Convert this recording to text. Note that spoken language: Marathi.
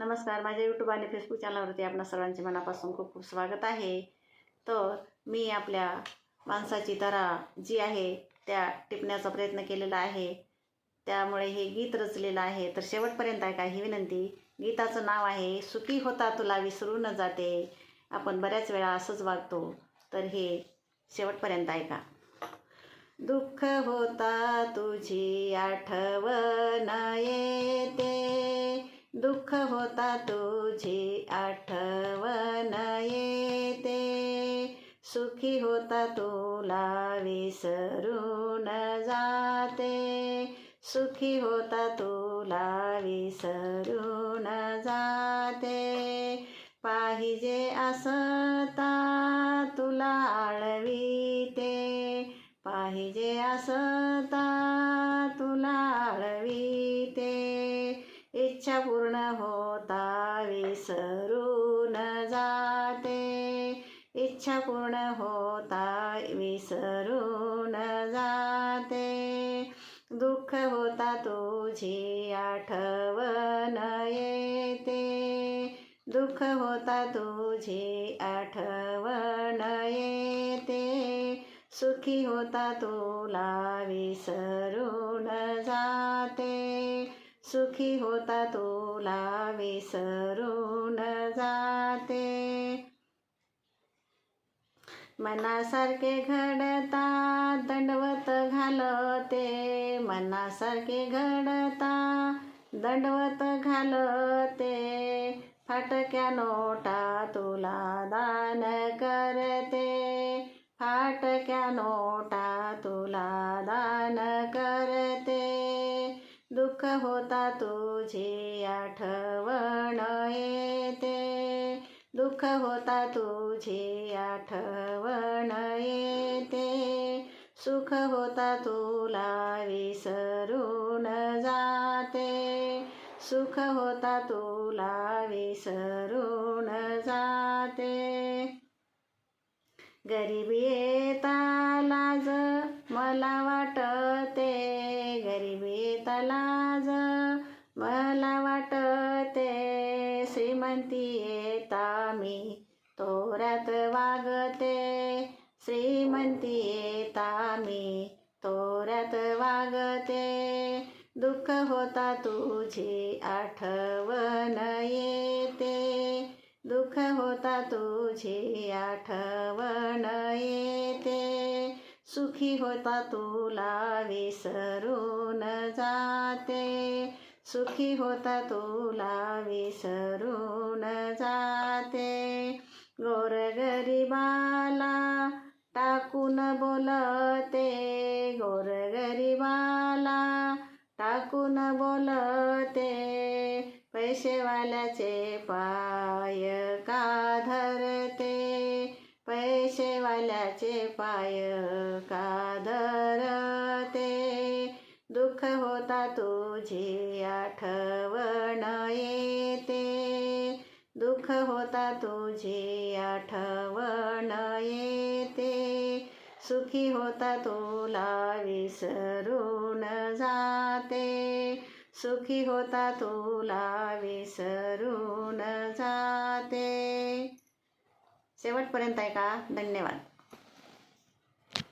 नमस्कार माझ्या यूट्यूब आणि फेसबुक चॅनलवरती आपणा सर्वांचे मनापासून खूप खूप स्वागत आहे. तर मी आपल्या माणसाची तरा जी आहे त्या टिपण्याचा प्रयत्न केलेला आहे. त्यामुळे हे गीत रचलेलं आहे. तर शेवटपर्यंत ऐका ही विनंती. गीताचं नाव आहे सुखी होता तुला विसरून जाते. आपण बऱ्याच वेळा असंच वागतो. तर हे शेवटपर्यंत ऐका. दुःख होता तुझी आठवण येते. दुःख होता तुझी आठवण येते. सुखी होता तुला विसरून जाते. सुखी होता तुला विसरून जाते. पाहिजे असता तुला आळवीते. पाहिजे असं इच्छा पूर्ण होता विसरून जाते. इच्छा पूर्ण होता विसरून जाते. दुःख होता तुझी आठवण येते. दुःख होता तुझी आठवण येते. सुखी होता तुला विसरून जाते. सुखी होता तुला विसरून जाते. मनासारखे घडता दंडवत घालते. मनासारखे घडता दंडवत घालते. फाटक्या नोटा तुला दान करते. फाटक्या नोटा दुःख होता तुझी आठवण येते. दुःख होता तुझी आठवण येते. सुख होता तुला विसरून जाते. सुख होता तुला विसरून जाते. गरीबी येता लाज मला वाटते. लाज मला वाटते श्रीमंती येता मी. तोऱ्यात वागते श्रीमंती येता मी. तोऱ्यात वागते दुःख होता तुझी आठवण येते. दुःख होता तुझी आठवण येते. सुखी होता तुला विसरून जाते. सुखी होता तुला विसरून जाते. गोरगरिबाला टाकून बोलते. गोरगरिबाला टाकून बोलते. पैसेवाल्याचे पाय पाय का धरते दुःख होता तुझी आठवण येते. दुःख होता तुझी आठवण येते. सुखी होता तुला विसरून जाते. सुखी होता तुला विसरून जाते. शेवटपर्यंत आहे का धन्यवाद.